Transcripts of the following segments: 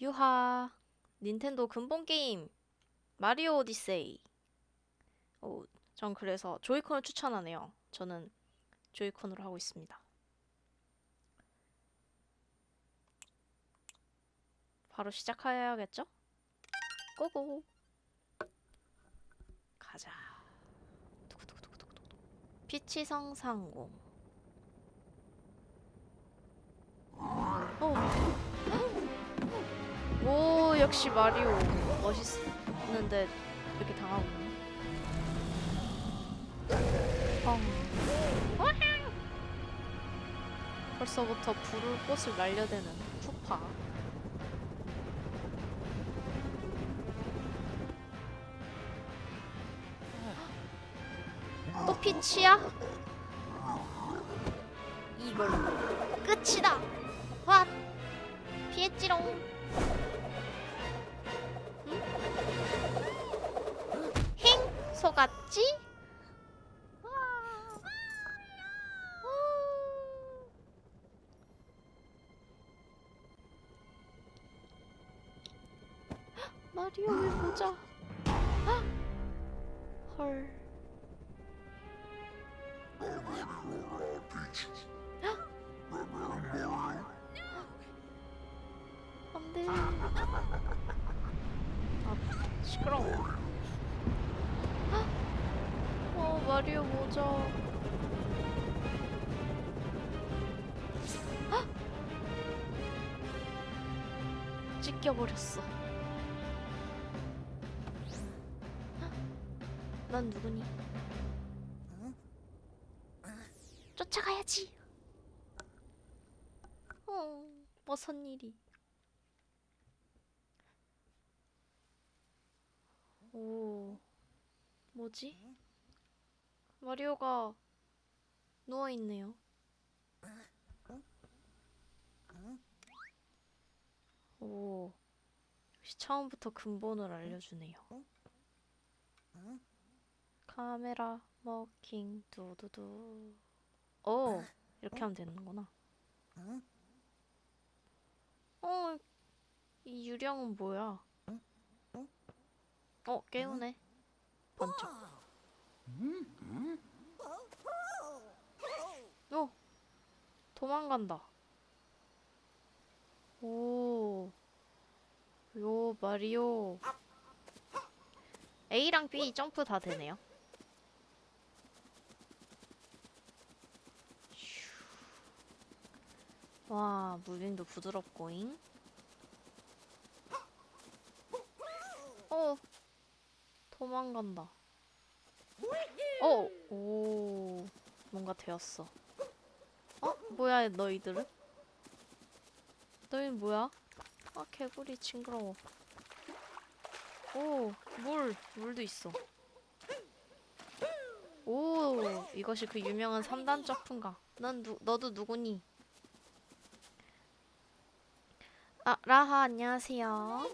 유하 닌텐도 근본 게임 마리오 오디세이 오, 전 그래서 조이콘을 추천하네요. 저는 조이콘으로 하고 있습니다. 바로 시작해야겠죠? 고고 가자 피치 성상공 오. 오 역시 마리오. 멋있는데 이렇게 당하고 펑. 벌써부터 불을 꽃을 날려대는 푸파. 또 피치야? 이걸로. 끝이다. 왓! 피했지롱 힝 속았지? 찢겨버렸어. 헉! 난 누구니? 쫓아가야지. 어, 무슨 일이? 오, 뭐지? 마리오가 누워 있네요. 오, 역시 처음부터 근본을 알려주네요. 카메라 머킹 두두두. 오, 이렇게 하면 되는구나. 어, 이 유령은 뭐야? 어, 깨우네. 번쩍. 어, 도망간다. 오, 요 마리오. A랑 B 점프 다 되네요. 슈. 와, 무빙도 부드럽고잉. 어, 도망간다. 어, 오, 뭔가 되었어. 어, 뭐야 너희들은? 너희 뭐야? 아, 개구리 징그러워. 오, 물, 물도 있어. 오, 이것이 그 유명한 3단 점프인가? 넌 누, 너도 누구니? 아, 라하 안녕하세요.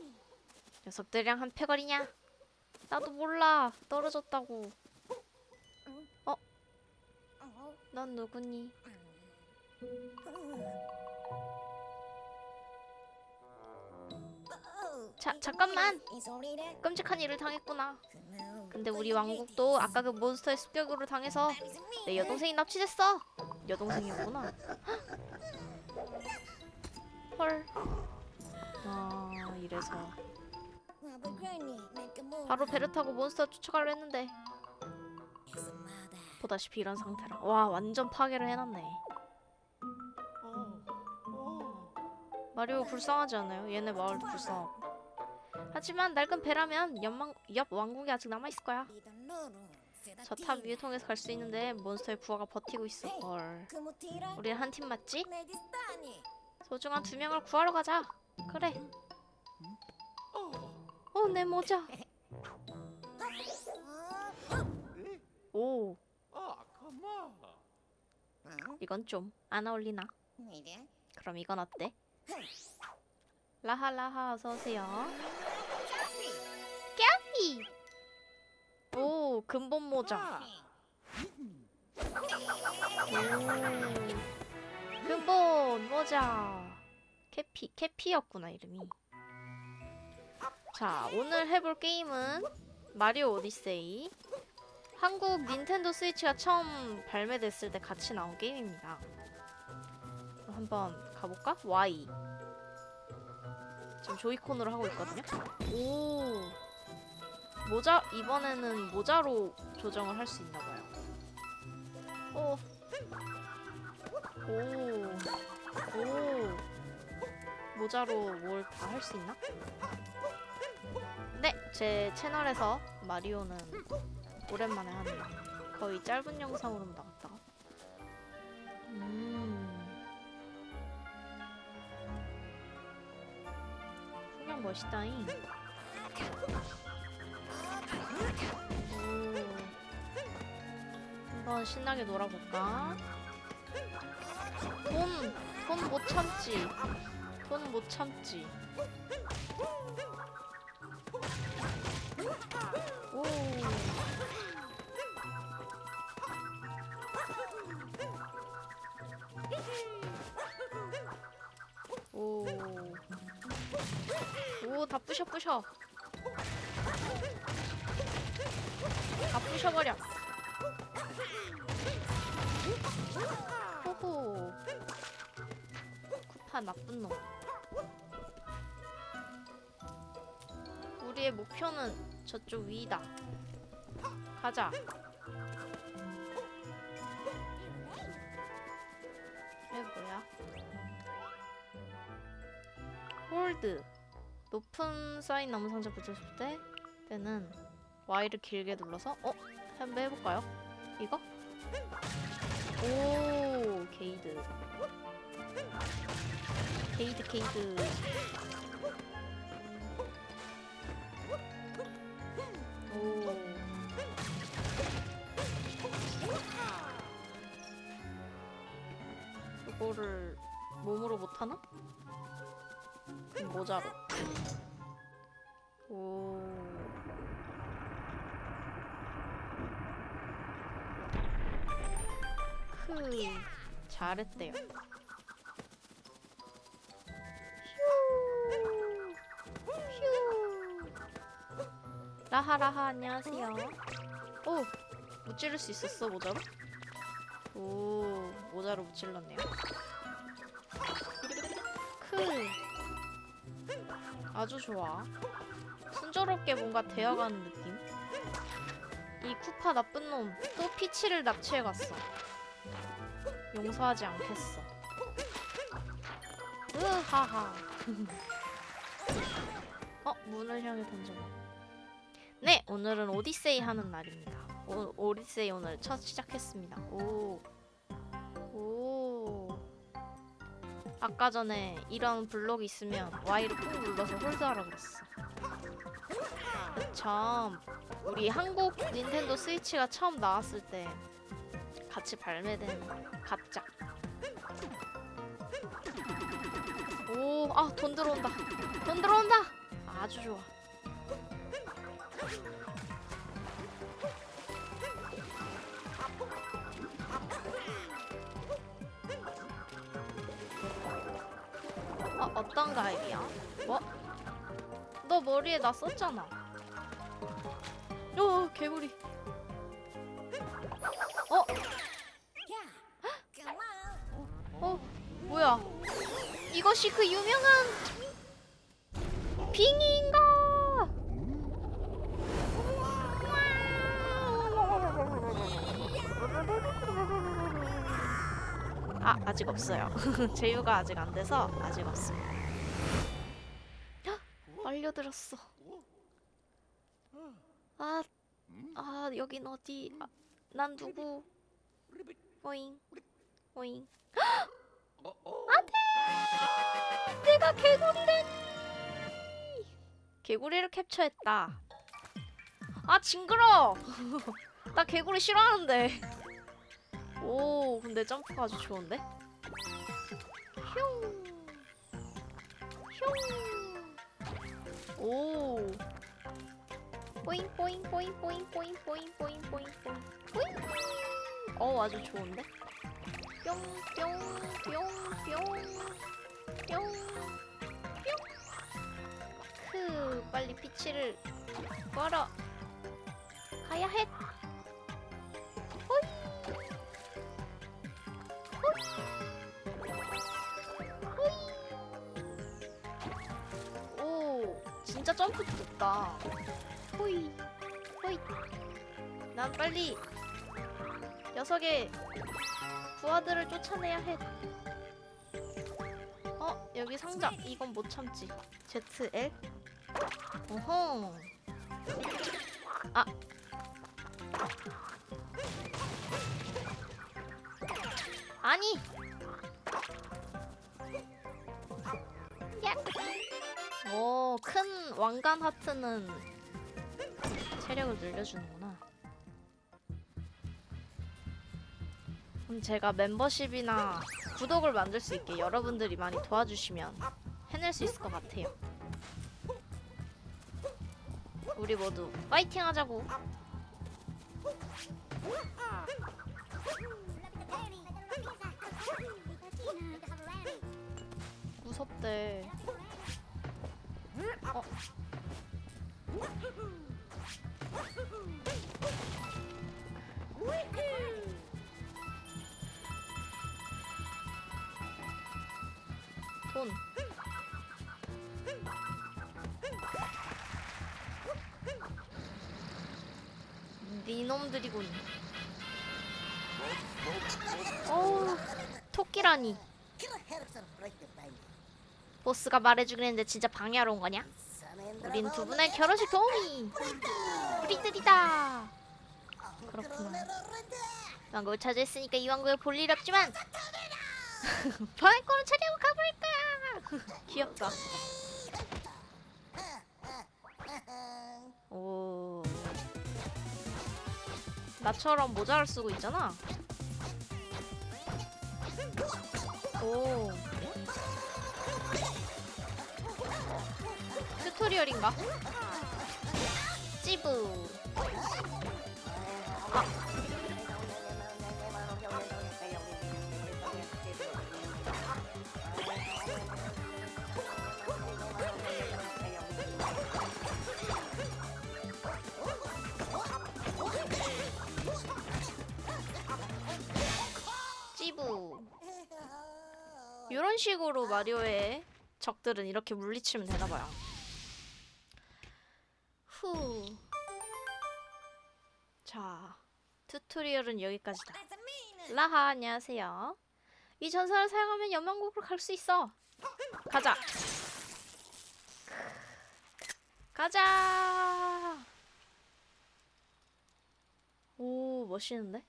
녀석들이랑 한 패거리냐? 나도 몰라. 떨어졌다고. 어? 넌 누구니? 자, 잠깐만. 끔찍한 일을 당했구나. 근데 우리 왕국도 아까 그 몬스터의 습격으로 당해서 내 여동생이 납치됐어. 여동생이었구나. 헐. 아, 이래서 바로 배를 타고 몬스터 쫓아가려 했는데 보다시피 이런 상태라. 와, 완전 파괴를 해놨네. 마리오 불쌍하지 않아요? 얘네 마을도 불쌍하고. 하지만 낡은 배라면 옆망, 옆 왕국이 아직 남아있을 거야. 저 탑 위에 통해서 갈 수 있는데 몬스터의 부하가 버티고. 헐. 우리는 한 팀 맞지? 소중한 두 명을 구하러 가자. 그래. 어, 내 모자. 오, 이건 좀 안 어울리나? 그럼 이건 어때? 라하 라하 어서 오세요. 깨비. 오, 근본 모자. 오, 근본 모자. 캐피 캐피였구나 이름이. 자, 오늘 해볼 게임은 마리오 오디세이. 한국 닌텐도 스위치가 처음 발매됐을 때 같이 나온 게임입니다. 한번 가볼까? Y. 지금 조이콘으로 하고 있거든요. 오. 모자 이번에는 모자로 조정을 할 수 있나 봐요. 오. 오. 오. 모자로 뭘 다 할 수 있나? 네, 제 채널에서 마리오는 오랜만에 하네요. 거의 짧은 영상으로 나갔다가. 음. 멋있다잉. 오. 한번 신나게 놀아볼까? 돈, 돈 못 참지. 돈 못 참지. 오. 오. 오, 다 부셔 부셔. 다 부셔버려. 호호. 쿠파 나쁜 놈. 우리의 목표는 저쪽 위다. 가자. 이게 뭐야? 홀드. 높은 쌓인 나무 상자 붙였을 때 때는 Y를 길게 눌러서 어? 한번 해볼까요? 이거? 오 게이드 게이드 게이드 오 이거를 몸으로 못하나? 모자로 오. 크 잘했대요. 휴. 휴. 라하라하 안녕하세요. 오 무찌를 수 있었어 모자로? 오 모자로 무찔렀네요. 크. 아주 좋아 순조롭게 뭔가 되어가는 느낌? 이 쿠파 나쁜 놈 또 피치를 납치해갔어. 용서하지 않겠어. 으하하. 어 문을 향해 던져봐. 네 오늘은 오디세이 하는 날입니다. 오, 오디세이 오늘 첫 시작했습니다. 오. 오. 아까 전에 이런 블록이 있으면 Y를 꾹 눌러서 홀드하라 그랬어. 참 우리 한국 닌텐도 스위치가 처음 나왔을 때 같이 발매된 가짜. 오, 아 돈 들어온다. 돈 들어온다. 아주 좋아. 어, 어떤 가입이야? 뭐? 너 머리에 나 썼잖아. 어, 개구리. 어, 어, 뭐야? 이것이 그 유명한 빙인가? 아, 아직 없어요. 제휴가 아직 안 돼서 아직 없습니다. 헉, 알려드렸어. 아, 아 여긴 어디? 아, 난 누구? 오잉, 오잉. 안돼! 내가 개구리라니! 개구리를 캡처했다. 아 징그러! 나 개구리 싫어하는데. 오, 근데 점프가 아주 좋은데? 슝! 슝! 오! 포잉 포잉 포잉 포잉 포잉 포잉 포잉 포잉 포잉 포잉 어 아주 좋은데? 뿅뿅뿅뿅뿅뿅 크 빨리 피치를 구하러 가야 해. 호이. 호이. 오, 진짜 점프도 높다. 호이. 난 빨리 녀석의 부하들을 쫓아내야 해. 어, 여기 상자. 이건 못 참지. ZL? 어허. 아. 아니. 야. 오, 큰 왕관 하트는 체력을 늘려주는구나. 그럼 제가 멤버십이나 구독을 만들 수 있게 여러분들이 많이 도와주시면 해낼 수 있을 것 같아요. 우리 모두 파이팅 하자고. 무섭대. 어. 돈. 니놈들이군. 어우, 토끼라니. 보스가 말해주긴 했는데 진짜 방해하러 온 거냐? 우린 두 분의 결혼식 도우미! 우리들이다! 그렇구나. 왕국을 차지했으니까 이 왕국에 볼 일 없지만 방해권을 차리고 가볼까! 귀엽다. 오. 나처럼 모자를 쓰고 있잖아. 오. 튜토리얼인가? 이런 식으로 마리오의 적들은 이렇게 물리치면 되나 봐요. 튜토리얼은 여기까지다. 라하, 안녕하세요. 이 전선을 사용하면 연명국으로 갈 수 있어. 가자. 가자. 오, 멋있는데?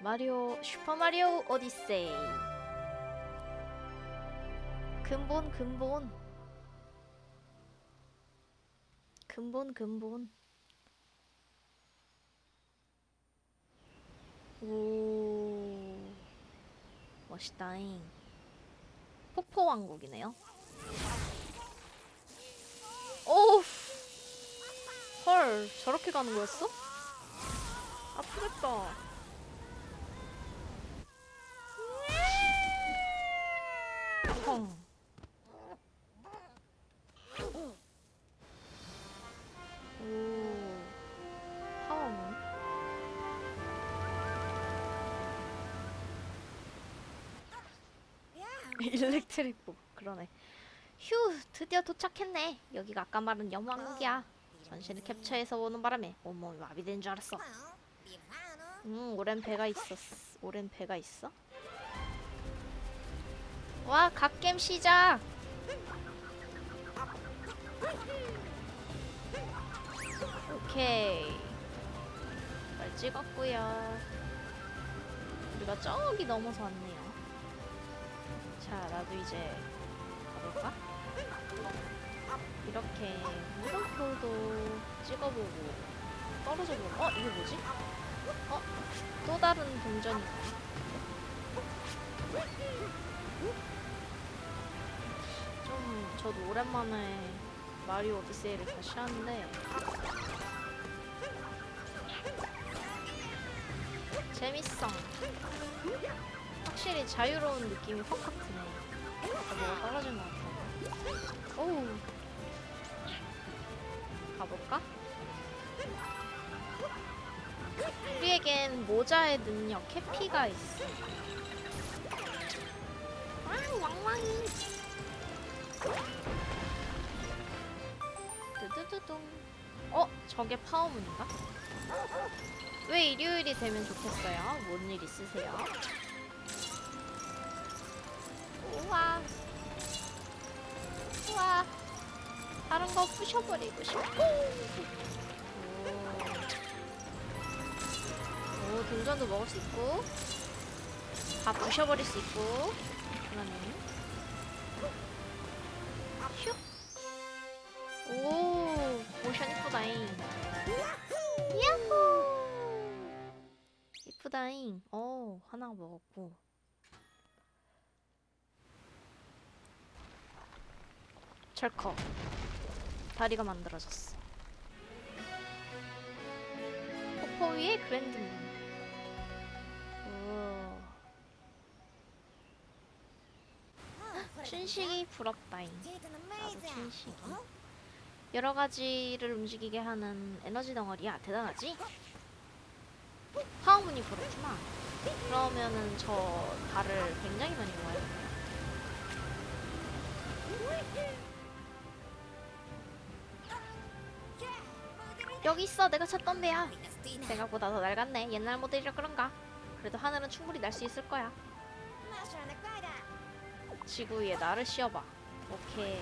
마리오 슈퍼 마리오 오디세이. 근본 근본. 근본 근본. 오. 멋있다잉. 폭포 왕국이네요. 오. 헐, 저렇게 가는 거였어? 아프겠다. 펑. 일렉트릭 복 그러네. 휴, 드디어 도착했네. 여기가 아까 말한 연왕국이야. 전신을 캡처해서 오는 바람에 온몸이 마비된 줄 알았어. 음, 오랜 배가 있었어. 오랜 배가 있어? 와, 갓겜 시작. 오케이. 잘 찍었고요. 우리가 저기 넘어서 왔네요. 자, 나도 이제 가볼까? 이렇게 물음표도 찍어보고 떨어져 보고 어? 이게 뭐지? 어? 또 다른 동전이다 좀 저도 오랜만에 마리오 오디세이를 다시 하는데 재밌어 확실히 자유로운 느낌이 확확 드네. 아, 뭐가 떨어진 것 같아. 오우. 가볼까? 우리에겐 모자의 능력 해피가 있어. 아, 왕왕이. 두두두둥. 어? 저게 파워문인가? 왜 일요일이 되면 좋겠어요? 뭔 일 있으세요? 거 부셔버리고 싶고. 오. 오, 동전도 먹을 수 있고. 다 부셔버릴 수 있고. 그러네. 슉. 오, 모션 이쁘다잉. 야호! 이쁘다잉. 어, 하나 먹었고. 철커. 다리가 만들어졌어. 폭포 위에 그랜드문. 춘식이 부럽다잉. 나도 춘식이. 여러 가지를 움직이게 하는 에너지 덩어리야. 대단하지? 파워문이 부럽구나. 그러면은 저 달을 굉장히 많이 모아요. 여기 있어. 내가 찾던 데야. 생각보다 더 낡았네. 옛날 모델이라 그런가? 그래도 하늘은 충분히 날 수 있을 거야. 지구 위에 나를 씌워봐. 오케이.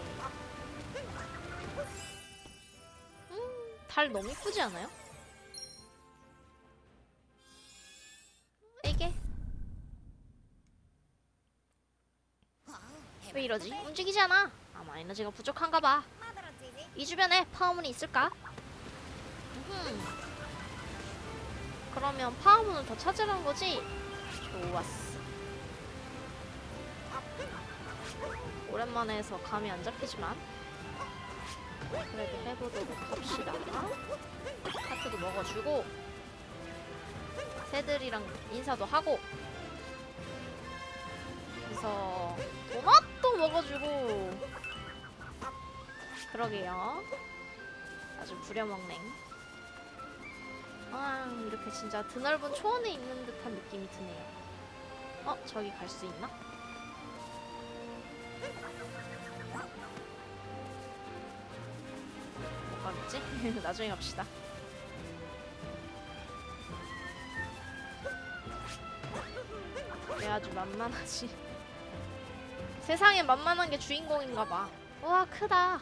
음, 달 너무 이쁘지 않아요? 이게 왜 이러지? 움직이지 않아. 아마 에너지가 부족한가 봐. 이 주변에 파워문이 있을까? 음흠. 그러면 파워문을 더 찾으라는 거지? 좋았어. 오랜만에 해서 감이 안 잡히지만 그래도 해보도록 합시다. 하트도 먹어주고 새들이랑 인사도 하고 그래서 도넛도 먹어주고 그러게요. 아주 부려먹네. 아 이렇게 진짜 드넓은 초원에 있는 듯한 느낌이 드네요. 어 저기 갈 수 있나? 못 가겠지? 나중에 갑시다. 왜 아주 만만하지? 세상에 만만한 게 주인공인가 봐. 우와 크다.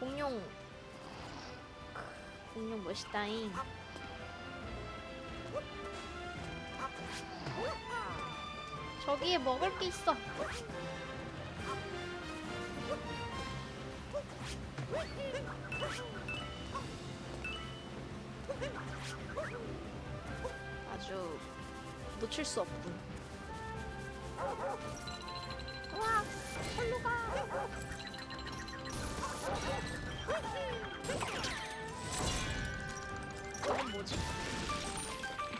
공룡. 공룡 멋있다잉. 저기에 먹을 게 있어. 아주 놓칠 수 없군. 와, 절로 가. 뭐지?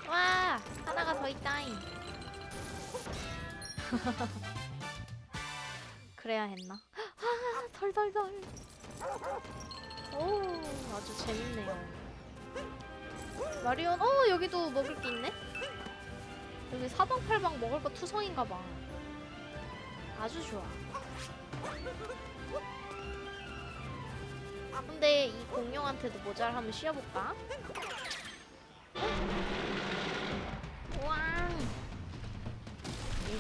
와, 하나가 더 있다잉. 그래야 했나? 아, 덜덜덜. 오, 아주 재밌네요. 마리온, 어, 여기도 먹을 게 있네? 여기 사방팔방 먹을 거 투성인가 봐. 아주 좋아. 근데 이 공룡한테도 모자를 한번 씌워볼까?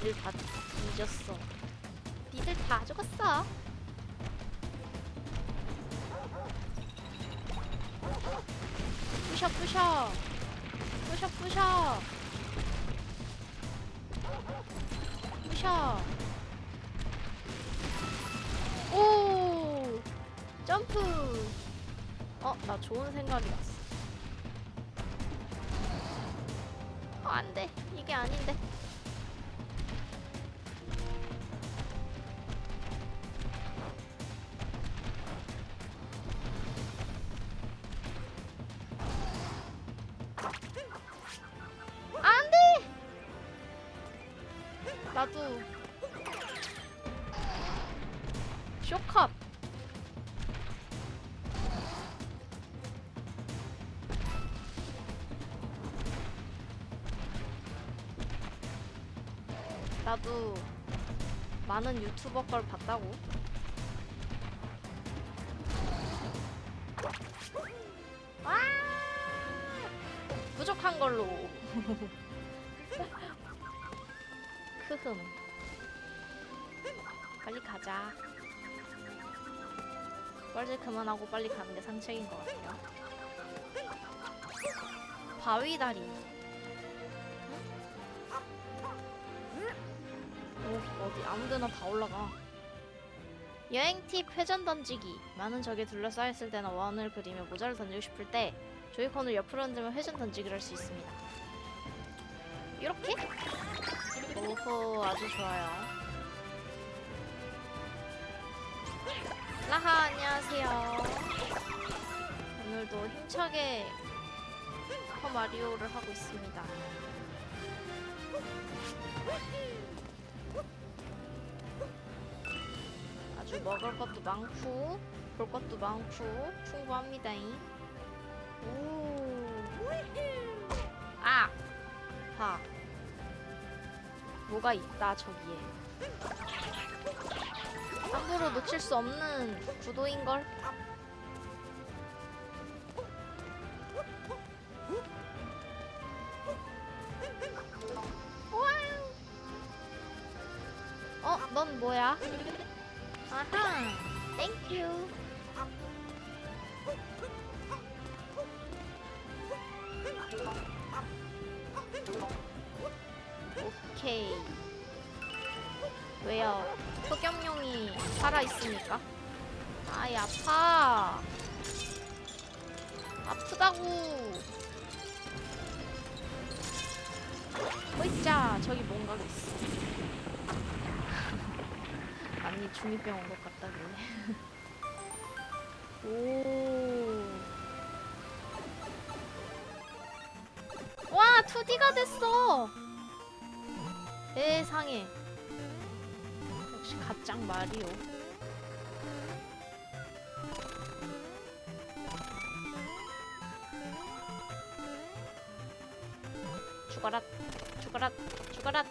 니들 다 뒤졌어. 니들 다 죽었어. 부셔 부셔. 부셔 부셔. 부셔. 오! 점프! 어 나 좋은 생각이 났어. 어 안 돼. 이게 아닌데 쇼컷 나도 많은 유튜버 걸 봤다고. 부족한 걸로. 뻘짓 그만하고 빨리 가는 게 상책인 것 같아요. 바위 다리. 오, 어디 아무데나 다 올라가. 여행 팁 회전 던지기. 많은 적에 둘러싸였을 때나 원을 그리며 모자를 던지고 싶을 때 조이콘을 옆으로 흔들면 회전 던지기를 할 수 있습니다. 이렇게? 오호, 아주 좋아요. 라하, 안녕하세요. 오늘도 힘차게 슈퍼 마리오를 하고 있습니다. 아주 먹을 것도 많고 볼 것도 많고 풍부합니다잉. 오. 아! 봐. 뭐가 있다 저기에. 놓칠 수 없는 구도인걸? 어, 넌 뭐야? 아하, 땡큐. 살아있으니까? 아이, 아파. 아프다고. 호이자, 저기 뭔가가 있어. 아니 중이병 온 것 같다길래 오. 와 2D가 됐어 세상에 역시 가짱 마리오 죽어라 죽어라 죽어라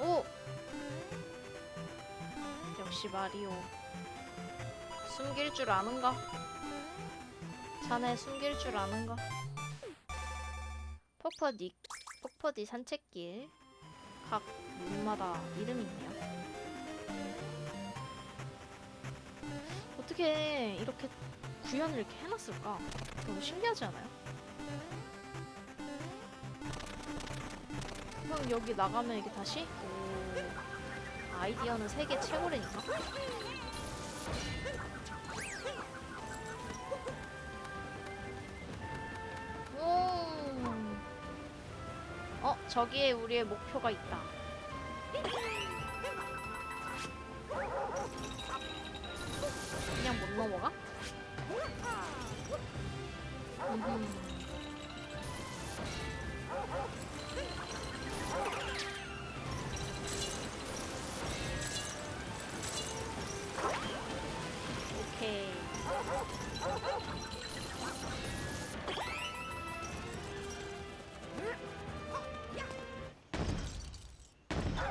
오! 역시 마리오. 숨길 줄 아는가? 자네 숨길 줄 아는가? 폭퍼디, 폭퍼디 산책길. 각 문마다 이름이 있네요. 어떻게 이렇게 구현을 이렇게 해놨을까? 너무 신기하지 않아요? 그럼 여기 나가면 이게 다시? 오. 아이디어는 세계 최고래니까. 오. 어, 저기에 우리의 목표가 있다. 그냥 못 넘어가? 오케이.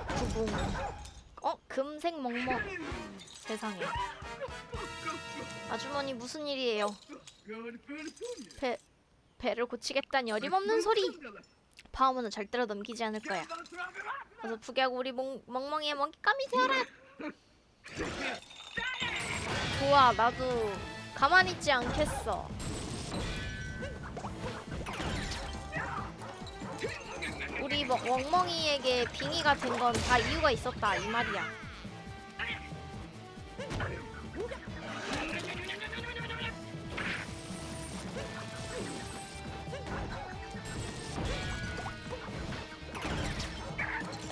구봉. 어? 금색 멍멍. 세상에. 아주머니 무슨 일이에요? 배 배를 고치겠다니 어림없는 소리. 파워문은 절대로 넘기지 않을 거야. 어서 부개하고 우리 멍, 멍멍이의 먹잇감이 되어라. 좋아, 나도 가만히 있지 않겠어. 우리 멍- 멍멍이에게 빙의가 된 건 다 이유가 있었다 이 말이야.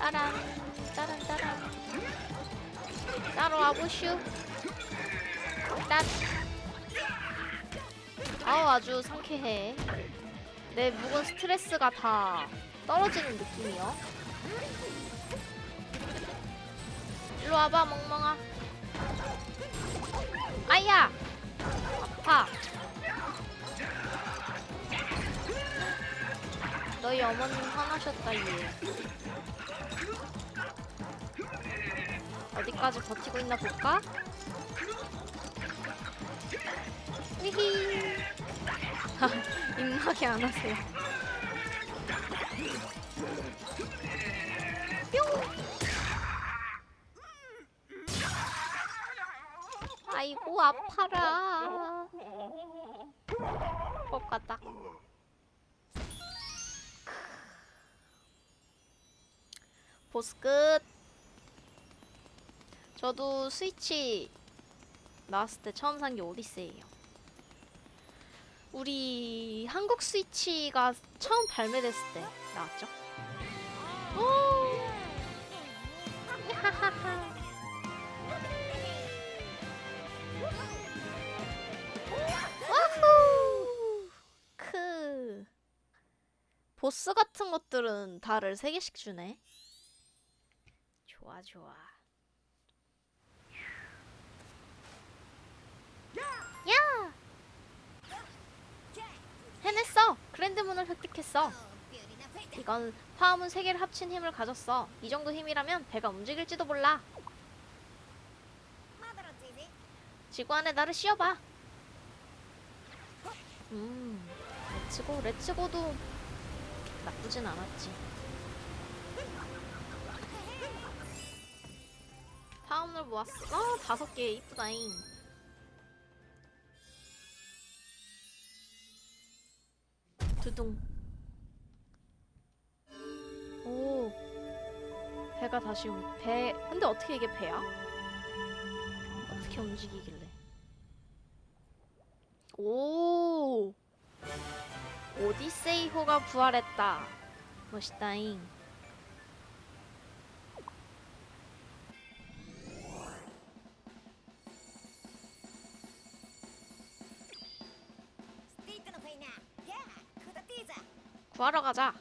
따란, 따란, 따란. 따라와 보슈. 딴. 아우 아주 상쾌해. 내 묵은 스트레스가 다 떨어지는 느낌이요. 일로 와봐 멍멍아. 아야. 아파. 너희 어머님 화나셨다 얘. 어디까지 버티고 있나 볼까? 히히. 입막이 안 하세요. 뿅. 아이고 아파라. 뻑가딱. 보스 끝. 저도 스위치 나왔을 때 처음 산 게 오디세이예요. 우리 한국 스위치가 처음 발매됐을 때 나왔죠. 오! 와후! 크. 보스 같은 것들은 달을 3개씩 주네. 좋아, 좋아. 야! 해냈어! 그랜드문을 획득했어. 이건 파워문 3개를 합친 힘을 가졌어. 이 정도 힘이라면 배가 움직일지도 몰라. 지구 안에 나를 씌워봐. 음, 레츠고, 레츠고도 나쁘진 않았지. 파운을 모았어. 아, 다섯 개 이쁘다잉. 두둥. 오. 배가 다시 움- 배. 근데 어떻게 이게 배야? 어떻게 움직이길래? 오. 오디세이호가 부활했다. 멋있다잉. 구하러 가자.